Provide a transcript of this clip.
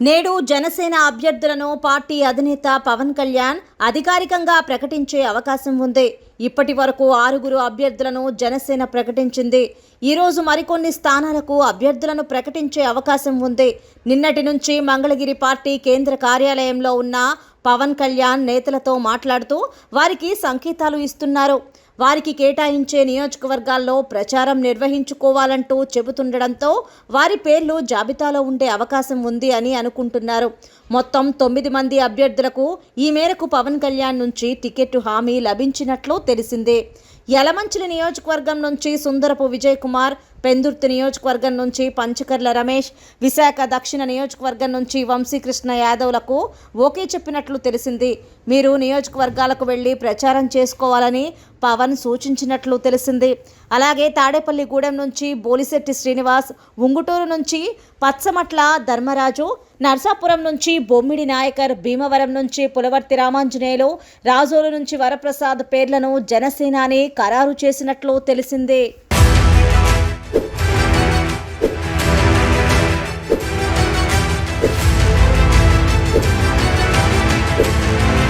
నేడు జనసేన అభ్యర్థులను పార్టీ అధినేత పవన్ కళ్యాణ్ అధికారికంగా ప్రకటించే అవకాశం ఉంది. ఇప్పటి వరకు ఆరుగురు అభ్యర్థులను జనసేన ప్రకటించింది. ఈరోజు మరికొన్ని స్థానాలకు అభ్యర్థులను ప్రకటించే అవకాశం ఉంది. నిన్నటి నుంచి మంగళగిరి పార్టీ కేంద్ర కార్యాలయంలో ఉన్న పవన్ కళ్యాణ్ నేతలతో మాట్లాడుతూ వారికి సంకేతాలు ఇస్తున్నారు. వారికి కేటాయించే నియోజకవర్గాల్లో ప్రచారం నిర్వహించుకోవాలంటూ చెబుతుండడంతో వారి పేర్లు జాబితాలో ఉండే అవకాశం ఉంది అని అనుకుంటున్నారు. మొత్తం తొమ్మిది మంది అభ్యర్థులకు ఈ మేరకు పవన్ కళ్యాణ్ నుంచి టికెట్ హామీ లభించినట్లు తెలిసిందే. యలమంచిలి నియోజకవర్గం నుంచి సుందరపు విజయ్ కుమార్ పెందుర్తి నియోజకవర్గం నుంచి పంచకర్ల రమేష్ విశాఖ దక్షిణ నియోజకవర్గం నుంచి వంశీకృష్ణ యాదవ్లకు ఓకే చెప్పినట్లు తెలిసింది. మీరు నియోజకవర్గాలకు వెళ్ళి ప్రచారం చేసుకోవాలని పవన్ సూచించినట్లు తెలిసింది. అలాగే తాడేపల్లిగూడెం నుంచి బోలిశెట్టి శ్రీనివాస్ ఉంగుటూరు నుంచి పచ్చమట్ల ధర్మరాజు నర్సాపురం నుంచి బొమ్మిడి నాయకర్ భీమవరం నుంచి పులవర్తి రామాంజనేయులు రాజోలు నుంచి వరప్రసాద్ పేర్లను జనసేనాని ఖరారు చేసినట్లు తెలిసిందే.